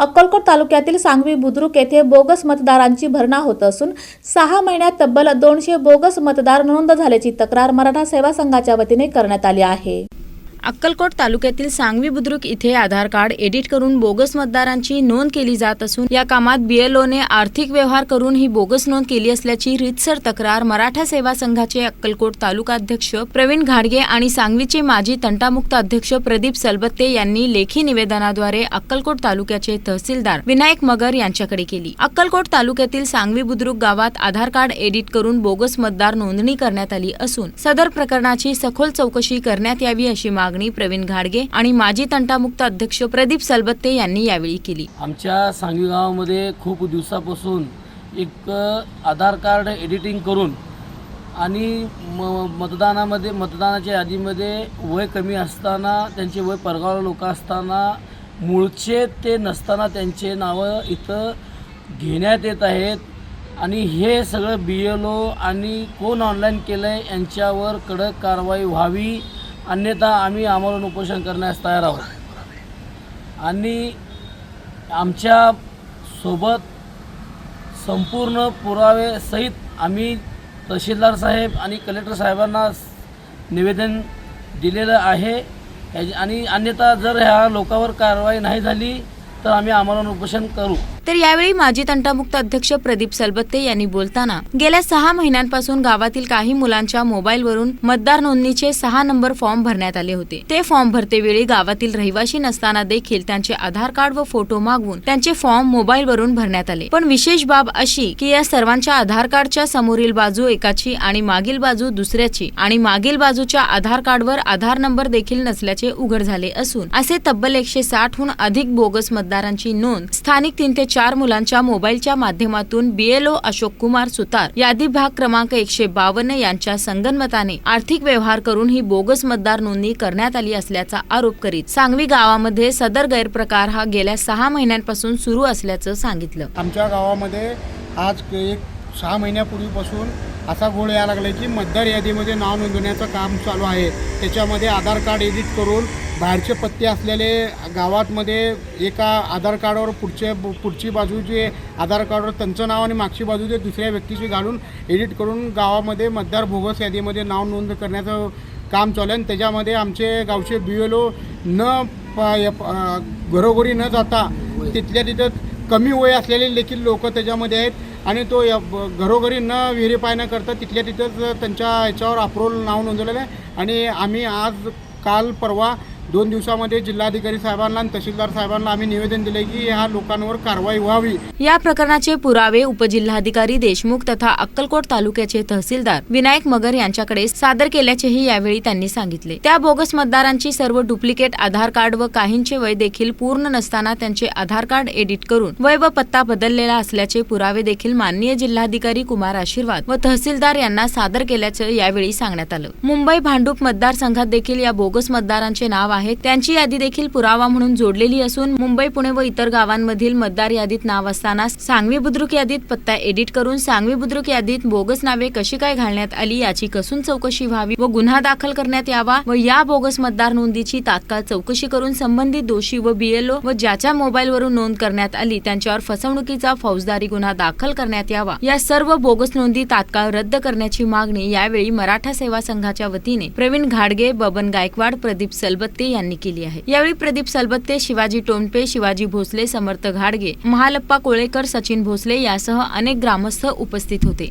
अक्कलकोट तालुक्यातील सांगवी बुद्रुक येथे बोगस मतदारांची भरणा होत असून सहा महिन्यात तब्बल दोनशे बोगस मतदार नोंद झाल्याची तक्रार मराठा सेवा संघाच्या वतीने करण्यात आली आहे. अक्कलकोट तालुक्यातील सांगवी बुद्रुक इथे आधार कार्ड एडिट करून बोगस मतदारांची नोंद केली जात असून या कामात बीएलओने आर्थिक व्यवहार करून ही बोगस नोंद केली असल्याची रीतसर तक्रार मराठा सेवा संघाचे अक्कलकोट तालुका अध्यक्ष प्रवीण घाडगे आणि सांगवीचे माजी तंटामुक्त अध्यक्ष प्रदीप सलबत्ते यांनी लेखी निवेदनाद्वारे अक्कलकोट तालुक्याचे तहसीलदार विनायक मगर यांच्याकडे केली. अक्कलकोट तालुक्यातील सांगवी बुद्रुक गावात आधार कार्ड एडिट करून बोगस मतदार नोंदणी करण्यात आली असून सदर प्रकरणाची सखोल चौकशी करण्यात यावी अशी मागणी प्रवीण घाडगे आणि माजी तंटामुक्त अध्यक्ष प्रदीप सलबत्ते यांनी यावेळी केली. आमच्या सांगवी गावामध्ये खूप दिवसापासून एक आधार कार्ड एडिटिंग करून आणि म मतदानामध्ये मतदानाच्या यादीमध्ये वय कमी असताना त्यांचे वय परगाव लोक असताना मूळचे ते नसताना त्यांचे नावं इथं घेण्यात येत आहेत. आणि हे सगळं बी एल ओ आणि कोण ऑनलाईन केलं आहे यांच्यावर कडक कारवाई व्हावी अन्यथा आम्ही आमरण उपोषण करण्यास तयार आहोत. आणि आमच्यासोबत संपूर्ण पुरावे सहित आम्ही तहसीलदार साहेब आणि कलेक्टर साहेबांना निवेदन दिलेलं आहे. आणि अन्यथा जर ह्या लोकांवर कारवाई नाही झाली तर आम्ही आमरण उपोषण करू. तर यावेळी माजी तंटामुक्त अध्यक्ष प्रदीप सलबत्ते यांनी बोलताना गेल्या सहा महिन्यांपासून गावातील काही मुलांच्या मोबाईलवरून मतदार नोंदणीचे सहा नंबर फॉर्म भरण्यात आले होते. ते फॉर्म भरतेवेळी गावातील रहिवाशी नसताना देखील त्यांचे आधार कार्ड व फोटो मागवून त्यांचे फॉर्म मोबाईलवरून भरण्यात आले. पण विशेष बाब अशी की या सर्वांच्या आधार कार्डच्या समोरील बाजू एकाची आणि मागील बाजू दुसऱ्याची आणि मागील बाजूच्या आधार कार्डवर आधार नंबर देखील नसल्याचे उघड झाले असून असे तब्बल एकशे साठहून अधिक बोगस मतदारांची नोंद स्थानिक तीन ते चार चार मुलांच्या मोबाईलच्या माध्यमातून बीएलओ अशोक कुमार सुतार यादी भाग क्रमांक एकशे बावन्न यांच्या संगनमताने आर्थिक व्यवहार करून ही बोगस मतदार नोंदणी करण्यात आली असल्याचा आरोप करीत सांगवी गावामध्ये सदर गैरप्रकार हा गेल्या सहा महिन्यांपासून सुरू असल्याचं सांगितलं. आमच्या गावामध्ये आज एक सहा महिन्यापूर्वीपासून असा घोळ यायला लागला की मतदार यादीमध्ये नाव नोंदवण्याचं काम चालू आहे. त्याच्यामध्ये आधार कार्ड एडिट करून बाहेरचे पत्ते असलेले गावातमध्ये एका आधार कार्डावर पुढचे पुढची बाजू जे आधार कार्डवर त्यांचं नाव आणि मागची बाजू जे दुसऱ्या व्यक्तीची घालून एडिट करून गावामध्ये मतदार भोगस यादीमध्ये नाव नोंद करण्याचं काम चालू आहे. आणि त्याच्यामध्ये आमचे गावचे बी एल ओ न प- य- घरोघरी न जाता तिथल्या तिथं कमी वय असलेले देखील लोक त्याच्यामध्ये आहेत. आणि तो घरोघरी न व्हेरीफाय न करता तिथल्या तिथंच त्यांच्या ह्याच्यावर अप्रोल नाव नोंदवलेलं आहे. आणि आम्ही आज काल परवा दोन दिवसामध्ये जिल्हाधिकारी साहेबांना आणि तहसीलदार साहेबांना आम्ही निवेदन दिले की ह्या लोकांवर कारवाई व्हावी. या प्रकरणाचे पुरावे उपजिल्हाधिकारी देशमुख तथा अक्कलकोट तालुक्याचे तहसीलदार विनायक मगर यांच्याकडे सादर केल्याचेही यावेळी त्यांनी सांगितले. त्या बोगस मतदारांची सर्व डुप्लिकेट आधार कार्ड व काहींचे वय देखील पूर्ण नसताना त्यांचे आधार कार्ड एडिट करून वय व पत्ता बदललेला असल्याचे पुरावे देखील माननीय जिल्हाधिकारी कुमार आशीर्वाद व तहसीलदार यांना सादर केल्याचं यावेळी सांगण्यात आलं. मुंबई भांडूप मतदारसंघात देखील या बोगस मतदारांचे नाव आहे. त्यांची यादी देखील पुरावा म्हणून जोडलेली असून मुंबई पुणे व इतर गावांमधील मतदार यादीत नाव असताना सांगवी बुद्रुक यादीत पत्ता एडिट करून सांगवी बुद्रुक यादीत बोगस नावे कशी काय घालण्यात आली याची कसून चौकशी व्हावी व गुन्हा दाखल करण्यात यावा व या बोगस मतदार नोंदीची तात्काळ चौकशी करून संबंधित दोषी व बीएलओ व ज्याच्या मोबाईलवरून नोंद करण्यात आली त्यांच्यावर फसवणुकीचा फौजदारी गुन्हा दाखल करण्यात यावा. या सर्व बोगस नोंदी तात्काळ रद्द करण्याची मागणी यावेळी मराठा सेवा संघाच्या वतीने प्रवीण घाडगे बबन गायकवाड प्रदीप सलबत्ते यांनी केली आहे. यावेळी प्रदीप सलबत्ते शिवाजी टोंडपे शिवाजी भोसले समर्थ घाडगे महालप्पा कोळेकर सचिन भोसले यासह अनेक ग्रामस्थ उपस्थित होते.